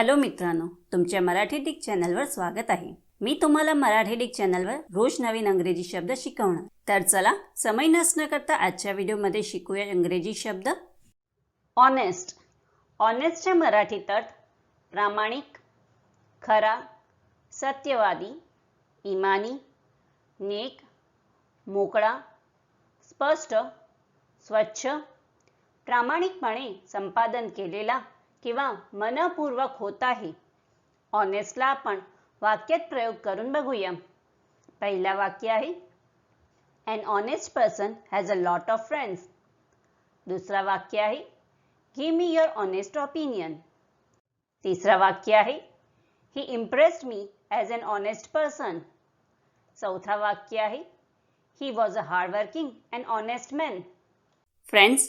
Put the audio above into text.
Hello मित्रांनो तुमच्या Marathi Dick चॅनलवर स्वागत आहे. मी तुम्हाला मराठी डिक चॅनलवर रोज नवीन अंग्रेजी शब्द शिकवणार. तर चला समय नसणं करता आजच्या व्हिडिओमध्ये शिकूया इंग्रजी शब्द. ऑनेस्ट ऑनेस्टच्या मराठीत अर्थ प्रामाणिक खरा सत्यवादी इमानी नेक मोकळा स्पष्ट स्वच्छ प्रामाणिकपणे संपादन केलेला किंवा मनपूर्वक होत आहे. ऑनेस्टला आपण वाक्यात प्रयोग करून बघूया. पहिला वाक्य आहे an honest person has a lot of friends दुसरा वाक्य आहे give me your honest opinion तिसरा वाक्य आहे he impressed me as an honest person चौथा वाक्य आहे he was a hardworking and honest man friends